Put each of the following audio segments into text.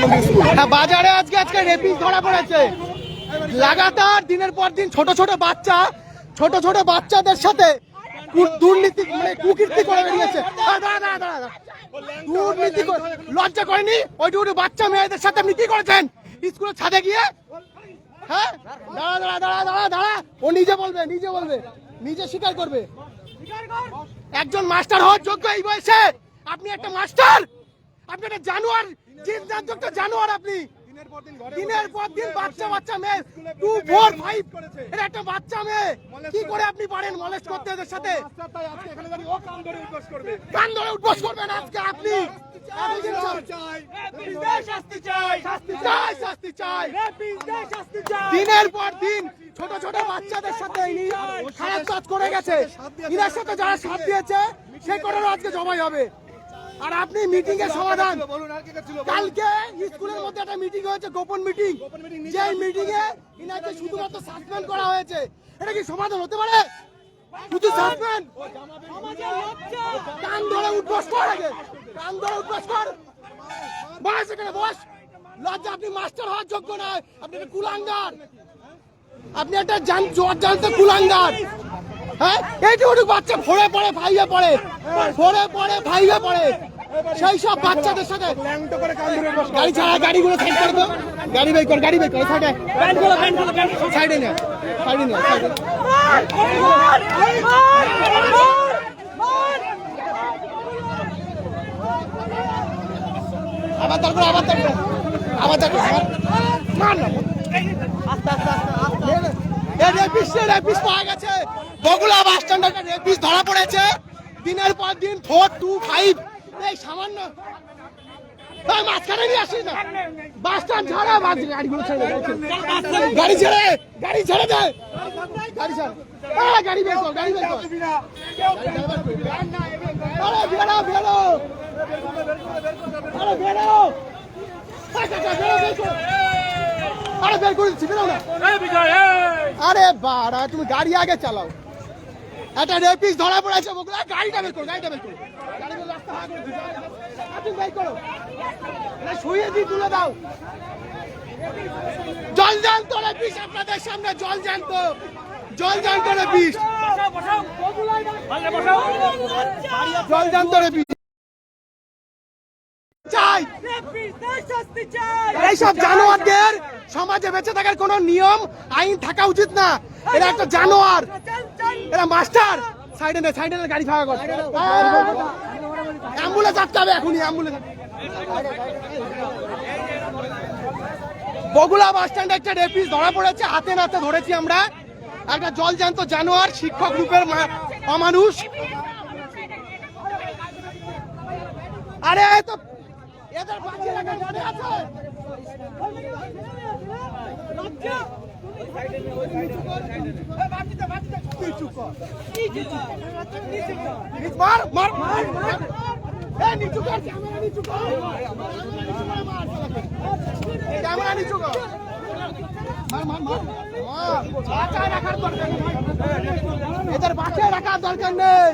হ্যাঁ, বাজারে আজকে আজকে রেপিস ধরা পড়েছে। লাগাতার দিনের পর দিন ছোট ছোট বাচ্চা ছোট ছোট বাচ্চাদের সাথে দুর্নীতি মানে কুকীর্তি করে বেরিয়েছে। দুর্নীতি লজ্জা করেনি? ওইটুকু বাচ্চা মেয়েদের সাথে আপনি কি করেছেন? স্কুলের ছাদে গিয়ে? হ্যাঁ? দাঁড়া দাঁড়া দাঁড়া দাঁড়া দাঁড়া। ও নিজে বলবে নিজে বলবে। নিজে স্বীকার করবে। একজন মাস্টার হওয়ার যোগ্য এই বয়সে। আপনি একটা মাস্টার? আপনি একটা জানোয়ার জানোয়ার আপনি। দিনের পর দিন বাচ্চা বাচ্চা মেয়ে টু ফোর ফাইভ এটা একটা বাচ্চা মেয়ে। কি করে আপনি পারেন মলেস্ট করতে এদের সাথে? কান ধরে উঠবস করবেন আজকে আপনি। এতদিন সব- শাস্তি চাই। শাস্তি চাই দিনের পর দিন ছোট ছোট বাচ্চাদের সাথে ইনি খারাপ কাজ করে গেছে। ইনার সাথে যারা সাথ দিয়েছে সে করারও আজকে জবাই হবে। আর আপনি মিটিং এর সমাধান। কালকে স্কুলের মধ্যে একটা মিটিং হয়েছে গোপন মিটিং যে মিটিং এ ইনাকে শুধুমাত্র সাসপেন্ড করা হয়েছে। এটা কি সমাধান হতে পারে? শুধু সাসপেন্ড কান ধরে উঠবস কর আগে। কান ধরে উঠবস কর। বস এখানে বস লজ্জা আপনি মাস্টার হওয়ার যোগ্য নয়। আপনি কুলাঙ্গার। আপনি একটা জান জ্বর জানতে কুলাঙ্গার। হ্যাঁ? এইটুকু বাচ্চা ফোরে পড়ে ফাইভে পড়ে। ফোরে পড়ে ফাইভে পড়ে। সেই সব বাচ্চাদের সাথে গাড়ি ছাড়া গাড়িগুলো সাইড করে দাও। গাড়ি বের কর, গাড়ি বের কর সাইডে সাইডে নে সাইডে নে সাইডে আবার তারপর আবার তারপর আবার তারপর মার না। বগুলা বাস স্ট্যান্ডে একটা রেপিস ধরা পড়েছে দিনের পর দিন ফোর টু ফাইভ এই সামান্য এই মাঝখানে নিয়ে আসিস না বাস স্ট্যান্ড ছাড়া বাস গাড়িগুলো ছেড়ে গাড়ি ছেড়ে গাড়ি ছেড়ে দে গাড়ি ছাড় গাড়ি বের কর গাড়ি বের কর আরে বেরো বেরো আরে বেরো বেরো, বের বের করে দিচ্ছি বেরো না। আরে বাড়া তুমি গাড়ি আগে চালাও। একটা রেপিস ধরা পড়েছে বগুলা গাড়িটা বের করো গাড়িটা বের করো। গাড়ি রাস্তা হাঁ করে দিছো। বের করো। শুয়ে দি তুলে দাও। জল জানতো রেপিস আপনাদের সামনে জল জানতো জল জানতো রেপিস জল জানতো রেপিস চাই এইসব জানোয়ারদের সমাজে বেঁচে থাকার কোনো নিয়ম, আইন থাকা উচিত না। এরা একটা জানোয়ার। এরা মাস্টার। সাইডে নে, সাইডে গাড়ি ফাঁকা কর। অ্যাম্বুলেন্স আটকাবে এখনই, অ্যাম্বুলেন্স। বগুলা বাস স্ট্যান্ডে একটা রেপিস ধরা পড়েছে, হাতে নাতে ধরেছি আমরা। একটা জল জ্যান্ত জানোয়ার, শিক্ষক গ্রুপের মা- অমানুষ। আরে তো এদের বাঁচিয়ে রাখার মনে আছে? মার মার মার এই নিচু কর ক্যামেরা নিচু কর। ক্যামেরা নিচু কর মার মার। মার মার বাঁচায় রাখার দরকার নেই। এদের বাঁচায় রাখার দরকার নেই।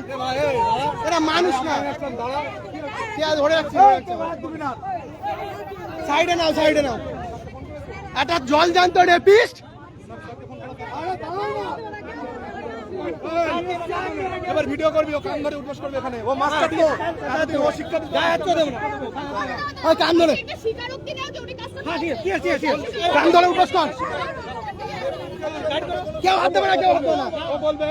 এরা মানুষ না। কে ধরে রাখছি। সাইডে নাও সাইডে নাও। একটা জল জানতো রেপিস্ট এবার ভিডিও করবি ও কান ধরে উঠবস করবে এখানে। ও মাস্টার তো ও শিক্ষা ওই কান ধরে। হ্যাঁ, কান ধরে উঠবস কর। কেউ হাত দেবে না কেউ হাত দেবে না। ও বলবে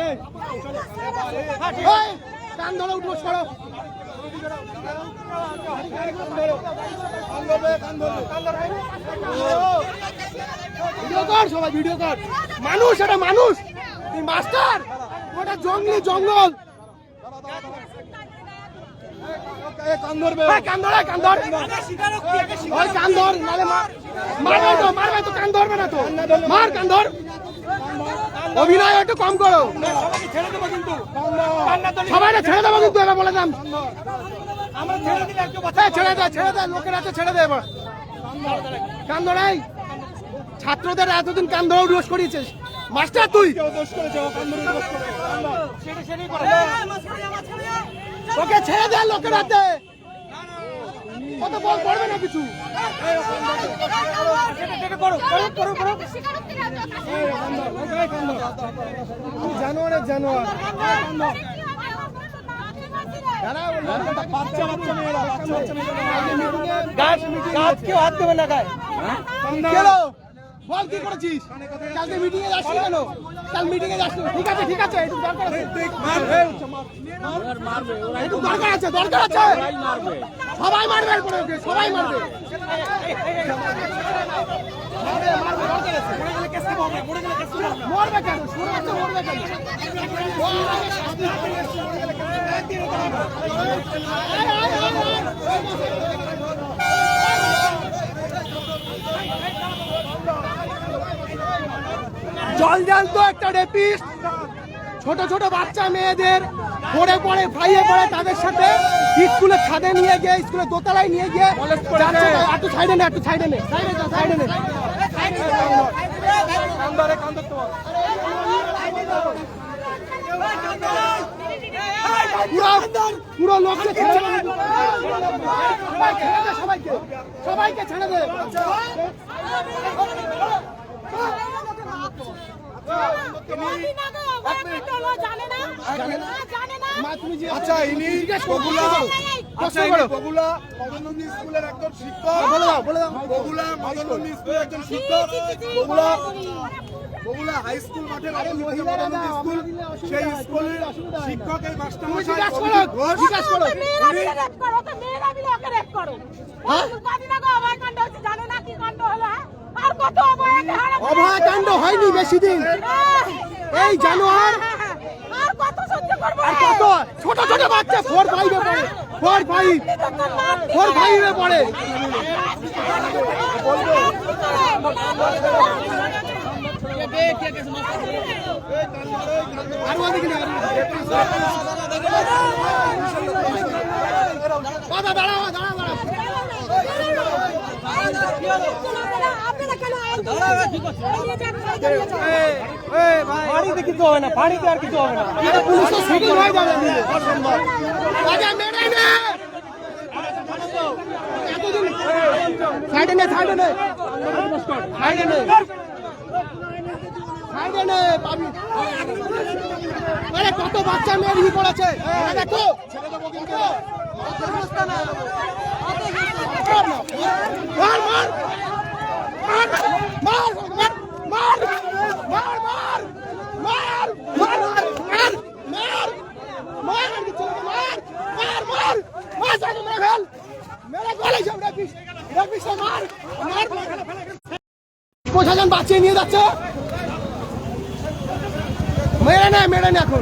কান ধরে উঠবস করো। ভিডিও কর সবাই ভিডিও কর। মানুষ এটা মানুষ। তুই মাস্টার? ওটা জঙ্গলি জঙ্গল। মারবে তো কান ধরবে না তো। মার কান ধর অভিনয় একটু কম করো সবাই ছেড়ে দেবো কিন্তু এবার বলে দাম ছেড়ে দে ছেড়ে দে লোকের হাতে ছেড়ে দে এবার কান ধরাই ছাত্রদের এতদিন কান ধরে উঠোস করিয়েছিস মাস্টার তুই ওকে ছেড়ে দে লোকের হাতে কত বল না কিছু বাচ্চা মেয়েরা গাছ কেউ হাত দেবে না গায়ে। বল কি করেছিস? কালকে মিটিং এ যাসনি কেন? কাল মিটিং এ যাসনি ঠিক আছে ঠিক আছে একটু দরকার আছে। একটু দরকার আছে দরকার আছে। সবাই মারবে। এরপরে ওকে সবাই মারবে। মারবে, মারবে, কেন কেন জল জানতো একটা রেপিস্ট ছোট ছোট বাচ্চা মেয়েদের পড়ে পড়ে ভাইয়ে পড়ে তাদের সাথে স্কুলে ছাদে নিয়ে গিয়ে স্কুলে দোতলায় নিয়ে গিয়ে একটু সাইডে নে একটু সাইডে নে সাইডে সাইডে নে। পুরো লোককে ছেড়ে দে সবাইকে সবাইকে ছেড়ে দে। জানে না জানে না আচ্ছা, আচ্ছা ইনি আচ্ছা ইনি স্কুলের একজন শিক্ষক। হ্যাঁ, বলে দাও বলে দাও। বগুলা মদনন্দিনী স্কুলের একজন শিক্ষক। বগুলা হাই স্কুল মাঠের মহিলা স্কুল। সেই স্কুলের শিক্ষক এই মাস্টার মশাই ঘোষ। করো। করো ওকে রেপ করো। হ্যাঁ? কাণ্ড হচ্ছে জানো না কি কাণ্ড হলো আর কত কাণ্ড। হয়নি বেশি দিন। এই জানোয়ার আর কত? ছোট ছোট বাচ্চা ফোর ফাইভে পড়ে। ফোর ফাইভ ফোর ফাইভে পড়ে। আর ওদিকে না, দাদা পাড়িতে কিছু হবে না পাড়িতে আর কিছু হবে না কত বাচ্চা মেয়ের হি করেছে দেখো প্রশাসন বাঁচিয়ে নিয়ে যাচ্ছে মেরে নে মেরে নে এখন